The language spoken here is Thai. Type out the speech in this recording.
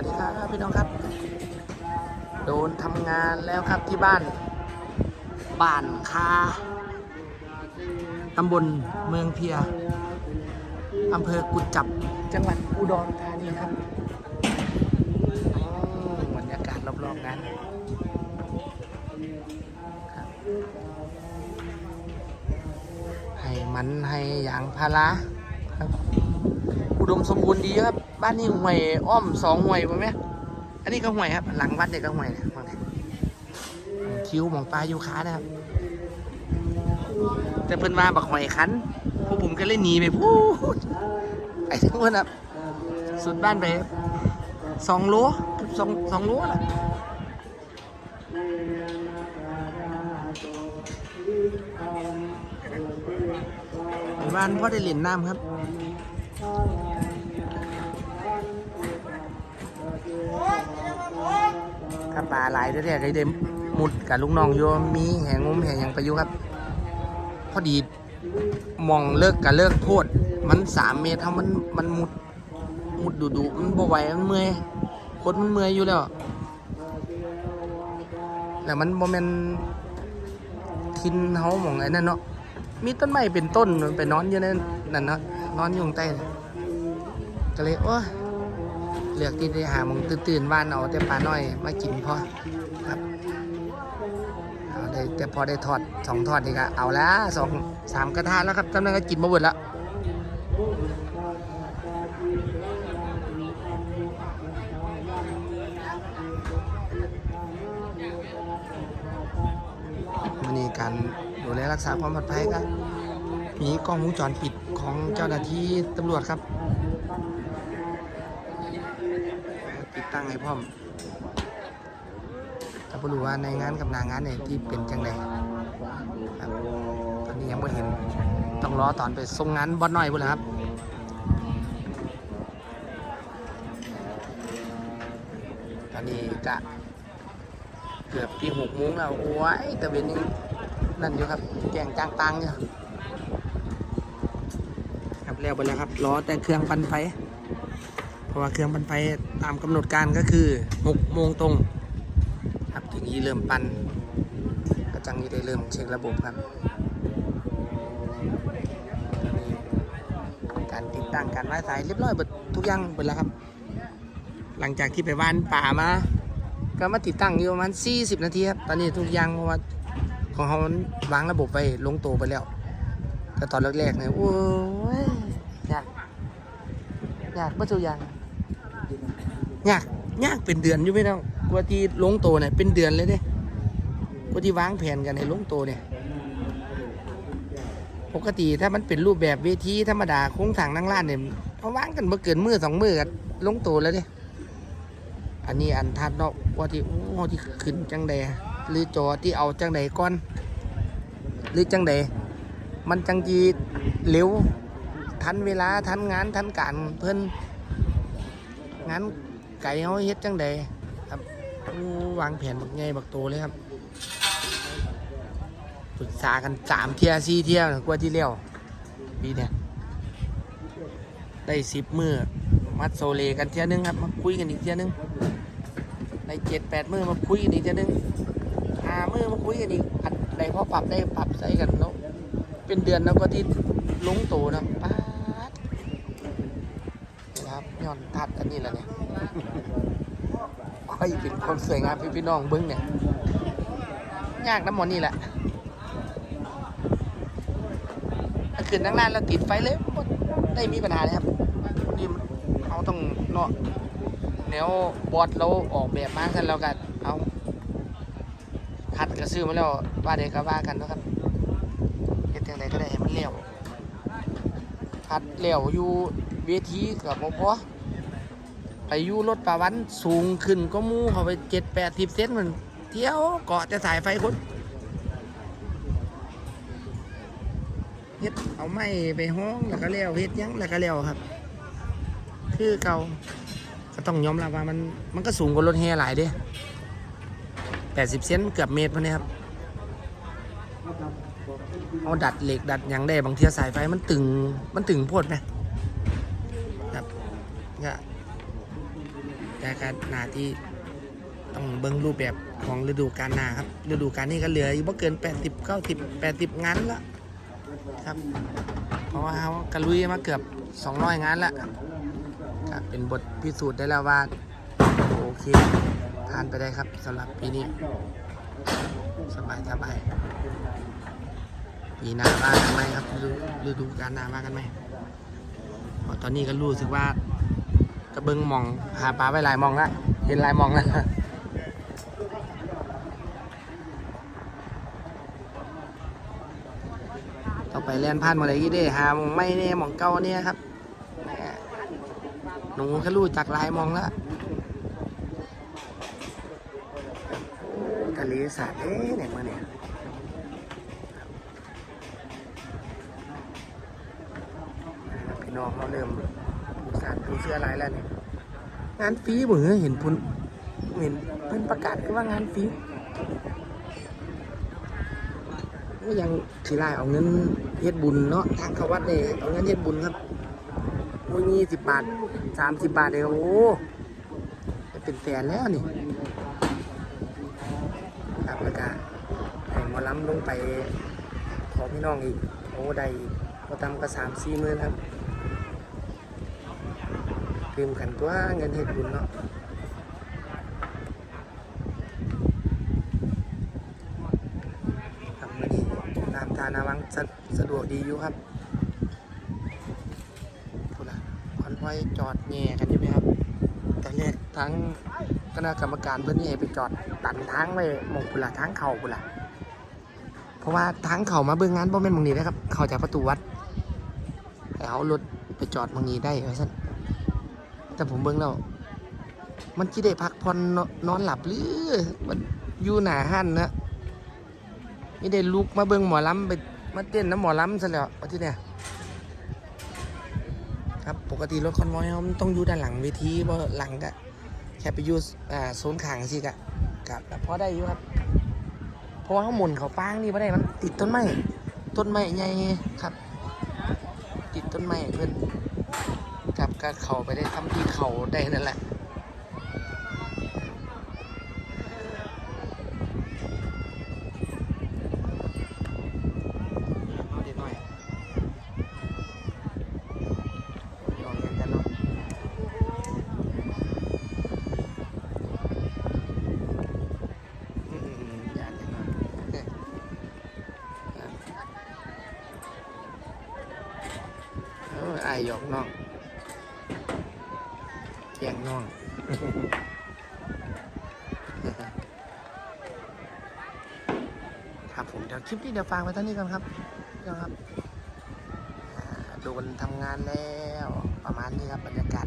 วัสดีครับพี่น้องครับ โดนทำงานแล้วครับที่บ้าน บ้านคาตำบลเมืองเพียอำเภอกุดจับจังหวัดอุดรธานีครับบรรยากาศรอบๆงานครับให้มันให้อย่างพาราครับ อุดมสมบูรณ์ดีครับ บ้านนี้ห่วยอ้อมสองห่วยป่ะแม่อันนี้ก็ห่วยครับ หลังวัดเด็กก็ห่วยนะมองดิคิ้วมองปลาอยู่ขานะครับ แต่เพิ่นมาบักหอยคันพวกผมก็เลยหนีไปพูดไปทั้งวันครับ สุดบ้านไปสองโลเกือสองสองโลนะบ้านพ่อได้เหรียญน้ำครับ ถ้าปลาหลายด้วยเนี่ยได้เดมมุดกับลูกน้องโยมีแหงงมแหงยังไปอยู่ครับ พอดีมองเลิกกับเลิกโทษ มันสามเมตรเท่ามันมันมุดมุดดุดุๆมันบ่ไหวมันเมื่อยคนมันเมื่อยอยู่แล้วแต่มันบ่แม่นทินเฮาหมองไอ้นั่นเนาะมีต้นไม้เป็นต้นมันไปนอนอยู่ในนั่นเนาะนอนอยู่ข้างใต้น่ะก็เลยโอ้ เลือกที่ได้หามองตื่นๆบ้านเอาแต่ปลาน้อยมากินพอครับเอาได้แต่พอได้ทอดสองทอดนี่ก็เอาละสองสามกระทะแล้วครับตอนนั้นก็กินมาหมดแล้วมันนี่การดูแลรักษาความปลอดภัยก็มีกล้องวงจรปิดของเจ้าหน้าที่ตำรวจครับ ตั้งให้พร้อมถ้าบ่รู้ว่าในงานกับนางงานเนี่ยที่เป็นจังไดครับตอนนี้ยังไม่เห็นต้องรอตอนไปส่งงานบอสน้อยพุ่นแหละครับตอนนี้กะเกือบที่หกโมงแล้วโอ้ยแต่เวนนี้นั่นอยู่ครับแกงจางตังอยู่ครับแล้วไปแล้วครับรอแต่เครื่องปั่นไฟ เพราะว่าเครื่องปั่นไฟตามกำหนดการก็คือ6โมงตรงครับถึงนี้เริ่มปั่นก็จังนี้ได้เริ่มเช็คระบบครับ การติดตั้งการไว้สายเรียบร้อยหมดทุกอย่างหมดแล้วครับ หลังจากที่ไปว่านป่ามาก็มาติดตั้งอยู่ประมาณ 40 นาทีครับ ตอนนี้ทุกอย่างเพราะว่าของเขาวางระบบไปลงตัวไปแล้ว แต่ตอนแรกๆเนี่ยโอ้ยยากยากเมื่ทุกอย่าง ยากยากเป็นเดือนอยู่ไม่ต้องกว่าที่ลงโตเนี่ยเป็นเดือนเลยเด้กว่าที่วางแผนกันให้ลงโตเนี่ยปกติถ้ามันเป็นรูปแบบเวทีธรรมดาโค้งทางนั่งล้านเนี่ยเขาวางกันเมื่อเกินมือสองมือกันลงโตแล้วเด้อันนี้อันทัดเนาะว่าที่โอ้ที่ขึ้นจังใดหรือจอที่เอาจังใดก่อน หรือจังใดมันจังจีเร็วทันเวลาทันงานทันการเพิ่นงาน ไก่เขาเฮ็ดจังใดครับวางแผนบักไงบักโตเลยครับปรึกษากันสามเที่ยสี่เที่ยนะกว่าที่เลี้ยวปีเนี่ยได้สิบมือมัดโซเลกันเที่ยหนึงครับมาคุยกันอีกเที่ยหนึงได้เจ็ดแปดมือมาคุยกันอีกเที่ยหนึงห้ามือมาคุยกันอีกอันใดพอปรับได้ปรับใส่กันเนาะเป็นเดือนแล้วก็ที่ลงโตนะป้า ย้อนทัดอันนี้แหละเนี่ยค่อยเป็นคนสวยงามพี่พี่น้องเบิ้งเนี่ย ยากน้ำมดนี่แหละถ้าขึ้นนั่งร้านแล้วติดไฟเลยบ่ได้มีปัญหาเลยครับ นี่เขาต้องเนาะแนวบอสเราออกแบบมากันแล้วกันเอาคัดกระซื้อมาแล้วว่าเด็กก็ว่ากันนะครับเฮ็ดยังไงก็ได้ให้มันเลี้ยวพัดเหลวอยู่ เวทีกับพพอไปยู่รถประวันสูงขึ้นก็มู่เขาไปเจ็ดแปดสิบเซนมันเที่ยวเกาะแต่สายไฟคนเฮ็ดเอาไม้ไปห้องแล้วก็แล้วเฮ็ดยังแล้วก็แล้วครับ คือเก่าก็ต้องยอมรับว่ามันมันก็สูงกว่ารถแห่หลายเด้แปดสิบเซนเกือบเมตรมันเนี่ยครับเอาดัดเหล็กดัดยังได้บางเทียสายไฟมันตึงมันตึงโพดไหม ครับเนี่ยแต่การหนาที่ต้องเบิ่งรูปแบบของฤดูกาลหน้าครับ ฤดูกาลนี้ก็เหลืออยู่บ่เกิน 80 90 80 งานละครับ เพราะว่าเขากระลุยมาเกือบ 200 งานละครับเป็นบทพิสูจน์ได้แล้วว่าโอเคผ่านไปได้ครับสำหรับปีนี้สบายสบายปีหน้ามากันไหมครับฤดูฤดูกาลหน้ามากันไหมตอนนี้ก็รู้สึกว่า กระเบิงมอง หาปลาไว้หลายมองละเห็นหลายมองแล้วต่อไปแล่นผ่านมาเลยยี่เด้หามองไม่เนี่ยมองเก่าเนี่ยครับหนูก็รู้จักลายมองแล้วทะเลสาบเอ๊ะไหนมาเนี่ยพี่น้องเขาเริ่ม สารผูกเสื้ออะไรแล้วเนี่ยงานฟรีบ่เหรอเห็นพุ่นเห็นเพิ่นประกาศกันว่างานฟรีก็ยังทีไรเอาเงินเฮ็ดบุญเนาะทางเขาวัดเนี่ยเอาเงินเฮ็ดบุญครับโอ้ยี่สิบบาทสามสิบบาทเองโอ้เป็นแสนแล้วนี่ครับแล้วก็ให้หมอลำลงไปขอพี่น้องอีกโอ้ได้พอตำก็สามสี่หมื่นครับ เพิ่มขันตัวเงินเฮ็ดบุญเนาะครับมื่อนี้ตามทานาวังสะสะดวกดีอยู่ครับพูดละคอนพอยจอดแง่กันอยู่ไหมครับแต่แรกทั้งคณะกรรมการเพื่อนนี้ไปจอดตันทางไว้มองพุนละทางเข่าพุนละเพราะว่าทางเข่ามาเบิ่งงานบ่แม่นมองนี้นะครับ เข้าจากประตูวัดให้เอารถไปจอดมองนี้ได้ว่าซั่น แต่ผมเบิ่งแล้ว มันสิได้พักผ่อนนอนหลับหรือ มันอยู่หนาหันนะไม่ได้ลุกมาเบิ่งหมอลำไปมาเต้นน้ำหมอลำซะแล้วว่าที่เนี่ยครับปกติรถคอนวอยเขาต้องอยู่ด้านหลังเวทีบ่หลังก็แค่ไปอยู่อ่าโซนขางสิกะกับแต่พอได้อยู่ครับเพราะว่าเขาหมุนเขาฟางนี่ไม่ได้มันติดต้นไม้ต้นไม้ใหญ่ครับ ติดต้นไม้เพื่อน ก็เขาไปได้ทำที่เขาได้นั่นแหละเอาด็กหน่อยลองเรียนกันเนาะอืมๆอย่าเลยนะเอ๊ะเอออายหยอกน้องแกล้งน้อง ครับผมเดี๋ยวคลิปนี้เดี๋ยวฟังไปเท่านี้ก่อนครับเดี๋ยวครับ โดนทำงานแล้วประมาณนี้ครับบรรยากาศ